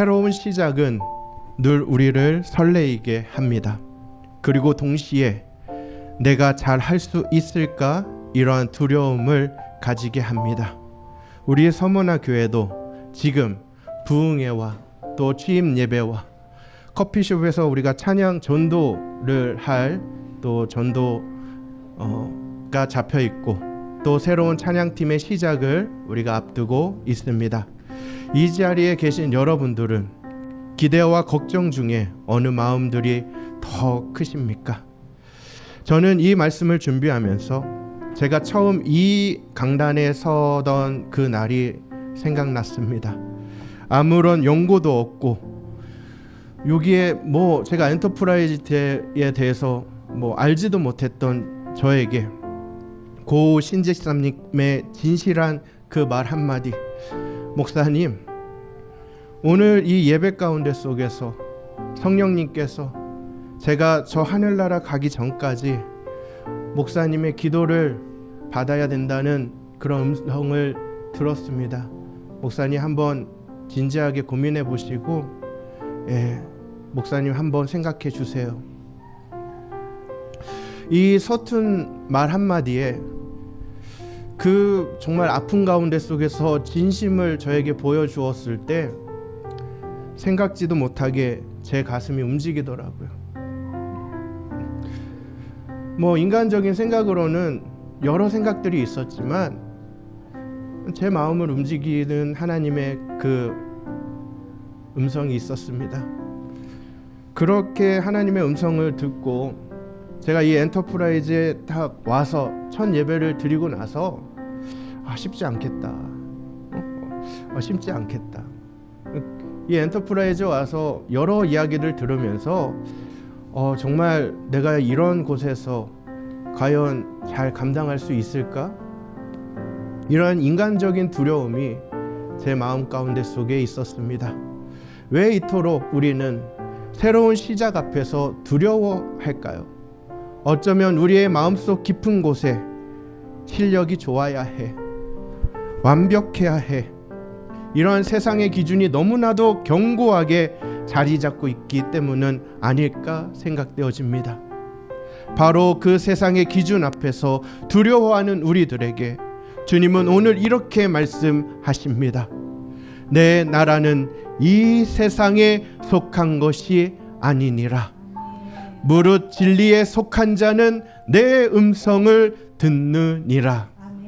새로운 시작은 늘 우리를 설레이게 합니다. 그리고 동시에 내가 잘 할 수 있을까 이러한 두려움을 가지게 합니다. 우리의 서머나 교회도 지금 부흥회와 또 취임 예배와 커피숍에서 우리가 찬양 전도를 할 또 전도가 잡혀 있고 또 새로운 찬양팀의 시작을 우리가 앞두고 있습니다. 이 자리에 계신 여러분들은 기대와 걱정 중에 어느 마음들이 더 크십니까? 저는 이 말씀을 준비하면서 제가 처음 이 강단에 서던 그 날이 생각났습니다. 아무런 연고도 없고 여기에 뭐 제가 엔터프라이즈에 대해서 뭐 알지도 못했던 저에게 고 신지사님의 진실한 그 말 한마디 목사님 오늘 이 예배 가운데 속에서 성령님께서 제가 저 하늘나라 가기 전까지 목사님의 기도를 받아야 된다는 그런 음성을 들었습니다. 목사님 한번 진지하게 고민해 보시고 예, 목사님 한번 생각해 주세요. 이 서툰 말 한마디에 그 정말 아픈 가운데 속에서 진심을 저에게 보여주었을 때 생각지도 못하게 제 가슴이 움직이더라고요. 뭐 인간적인 생각으로는 여러 생각들이 있었지만 제 마음을 움직이는 하나님의 그 음성이 있었습니다. 그렇게 하나님의 음성을 듣고 제가 이 엔터프라이즈에 딱 와서 첫 예배를 드리고 나서 아 쉽지 않겠다. 어? 어, 쉽지 않겠다. 이 엔터프라이즈 와서 여러 이야기를 들으면서 어, 정말 내가 이런 곳에서 과연 잘 감당할 수 있을까? 이런 인간적인 두려움이 제 마음 가운데 속에 있었습니다. 왜 이토록 우리는 새로운 시작 앞에서 두려워할까요? 어쩌면 우리의 마음속 깊은 곳에 실력이 좋아야 해. 완벽해야 해. 이러한 세상의 기준이 너무나도 견고하게 자리 잡고 있기 때문은 아닐까 생각되어집니다. 바로 그 세상의 기준 앞에서 두려워하는 우리들에게 주님은 오늘 이렇게 말씀하십니다. 내 나라는 이 세상에 속한 것이 아니니라. 무릇 진리에 속한 자는 내 음성을 듣느니라.